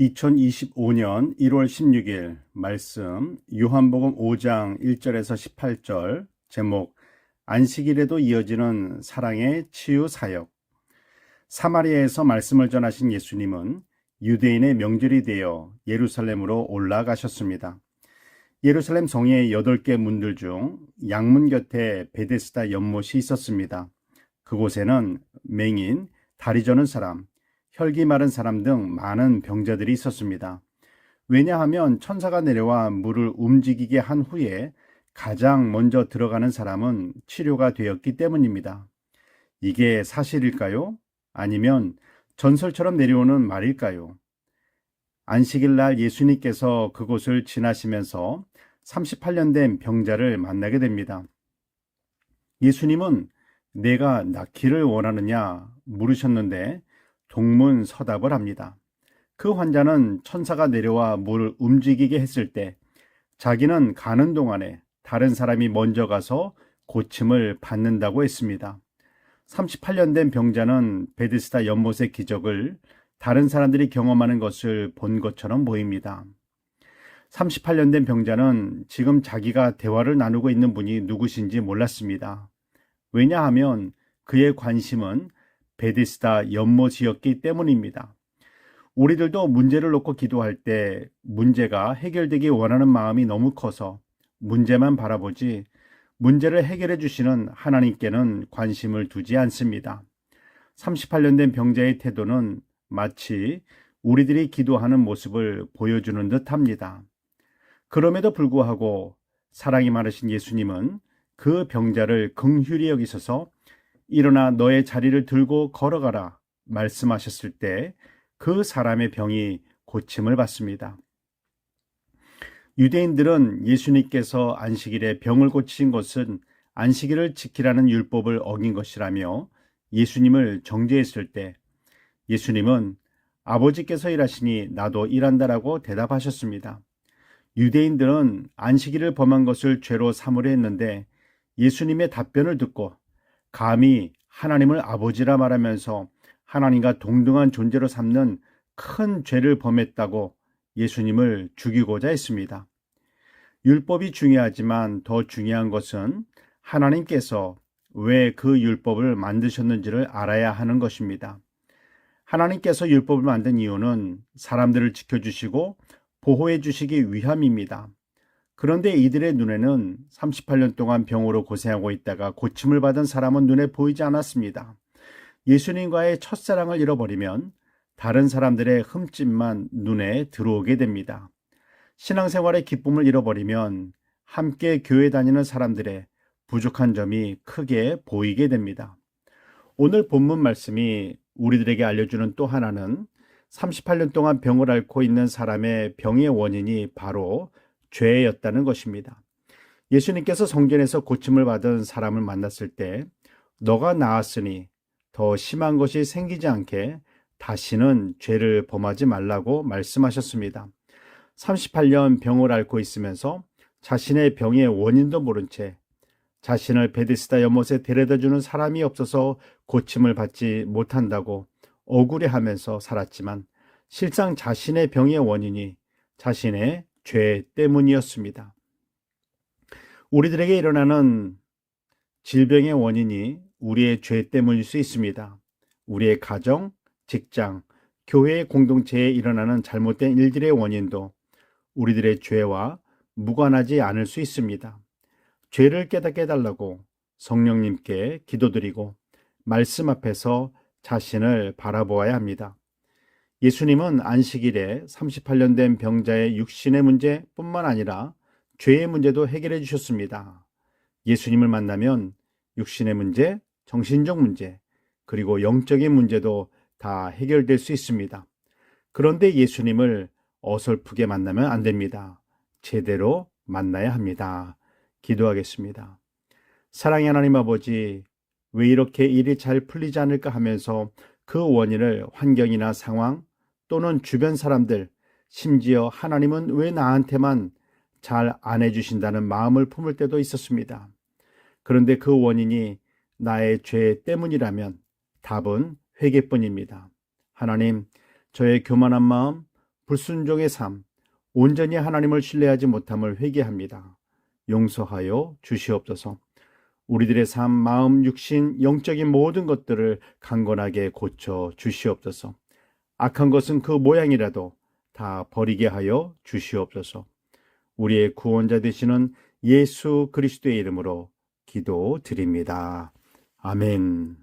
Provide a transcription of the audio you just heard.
2025년 1월 16일 말씀 요한복음 5장 1절에서 18절 제목 안식일에도 이어지는 사랑의 치유 사역 사마리아에서 말씀을 전하신 예수님은 유대인의 명절이 되어 예루살렘으로 올라가셨습니다. 예루살렘 성의 8개 문들 중 양문 곁에 베데스다 연못이 있었습니다. 그곳에는 맹인, 다리 저는 사람, 혈기 마른 사람 등 많은 병자들이 있었습니다. 왜냐하면 천사가 내려와 물을 움직이게 한 후에 가장 먼저 들어가는 사람은 치료가 되었기 때문입니다. 이게 사실일까요? 아니면 전설처럼 내려오는 말일까요? 안식일 날 예수님께서 그곳을 지나시면서 38년 된 병자를 만나게 됩니다. 예수님은 내가 낫기를 원하느냐 물으셨는데 동문 서답을 합니다. 그 환자는 천사가 내려와 물을 움직이게 했을 때 자기는 가는 동안에 다른 사람이 먼저 가서 고침을 받는다고 했습니다. 38년 된 병자는 베드스다 연못의 기적을 다른 사람들이 경험하는 것을 본 것처럼 보입니다. 38년 된 병자는 지금 자기가 대화를 나누고 있는 분이 누구신지 몰랐습니다. 왜냐하면 그의 관심은 베데스다 연못이었기 때문입니다. 우리들도 문제를 놓고 기도할 때 문제가 해결되기 원하는 마음이 너무 커서 문제만 바라보지 문제를 해결해 주시는 하나님께는 관심을 두지 않습니다. 38년 된 병자의 태도는 마치 우리들이 기도하는 모습을 보여주는 듯 합니다. 그럼에도 불구하고 사랑이 많으신 예수님은 그 병자를 긍휼히 여기셔서 일어나 너의 자리를 들고 걸어가라 말씀하셨을 때 그 사람의 병이 고침을 받습니다. 유대인들은 예수님께서 안식일에 병을 고치신 것은 안식일을 지키라는 율법을 어긴 것이라며 예수님을 정죄했을 때 예수님은 아버지께서 일하시니 나도 일한다라고 대답하셨습니다. 유대인들은 안식일을 범한 것을 죄로 삼으려 했는데 예수님의 답변을 듣고 감히 하나님을 아버지라 말하면서 하나님과 동등한 존재로 삼는 큰 죄를 범했다고 예수님을 죽이고자 했습니다. 율법이 중요하지만 더 중요한 것은 하나님께서 왜 그 율법을 만드셨는지를 알아야 하는 것입니다. 하나님께서 율법을 만든 이유는 사람들을 지켜주시고 보호해 주시기 위함입니다. 그런데 이들의 눈에는 38년 동안 병으로 고생하고 있다가 고침을 받은 사람은 눈에 보이지 않았습니다. 예수님과의 첫사랑을 잃어버리면 다른 사람들의 흠집만 눈에 들어오게 됩니다. 신앙생활의 기쁨을 잃어버리면 함께 교회 다니는 사람들의 부족한 점이 크게 보이게 됩니다. 오늘 본문 말씀이 우리들에게 알려주는 또 하나는 38년 동안 병을 앓고 있는 사람의 병의 원인이 바로 죄였다는 것입니다. 예수님께서 성전에서 고침을 받은 사람을 만났을 때 너가 나았으니 더 심한 것이 생기지 않게 다시는 죄를 범하지 말라고 말씀하셨습니다. 38년 병을 앓고 있으면서 자신의 병의 원인도 모른 채 자신을 베데스다 연못에 데려다 주는 사람이 없어서 고침을 받지 못한다고 억울해 하면서 살았지만 실상 자신의 병의 원인이 자신의 죄 때문이었습니다. 우리들에게 일어나는 질병의 원인이 우리의 죄 때문일 수 있습니다. 우리의 가정, 직장, 교회 공동체에 일어나는 잘못된 일들의 원인도 우리들의 죄와 무관하지 않을 수 있습니다. 죄를 깨닫게 해달라고 성령님께 기도드리고 말씀 앞에서 자신을 바라보아야 합니다. 예수님은 안식일에 38년 된 병자의 육신의 문제뿐만 아니라 죄의 문제도 해결해 주셨습니다. 예수님을 만나면 육신의 문제, 정신적 문제, 그리고 영적인 문제도 다 해결될 수 있습니다. 그런데 예수님을 어설프게 만나면 안 됩니다. 제대로 만나야 합니다. 기도하겠습니다. 사랑의 하나님 아버지, 왜 이렇게 일이 잘 풀리지 않을까 하면서 그 원인을 환경이나 상황, 또는 주변 사람들, 심지어 하나님은 왜 나한테만 잘 안 해주신다는 마음을 품을 때도 있었습니다. 그런데 그 원인이 나의 죄 때문이라면 답은 회개뿐입니다. 하나님, 저의 교만한 마음, 불순종의 삶, 온전히 하나님을 신뢰하지 못함을 회개합니다. 용서하여 주시옵소서. 우리들의 삶, 마음, 육신, 영적인 모든 것들을 강건하게 고쳐 주시옵소서. 악한 것은 그 모양이라도 다 버리게 하여 주시옵소서. 우리의 구원자 되시는 예수 그리스도의 이름으로 기도드립니다. 아멘.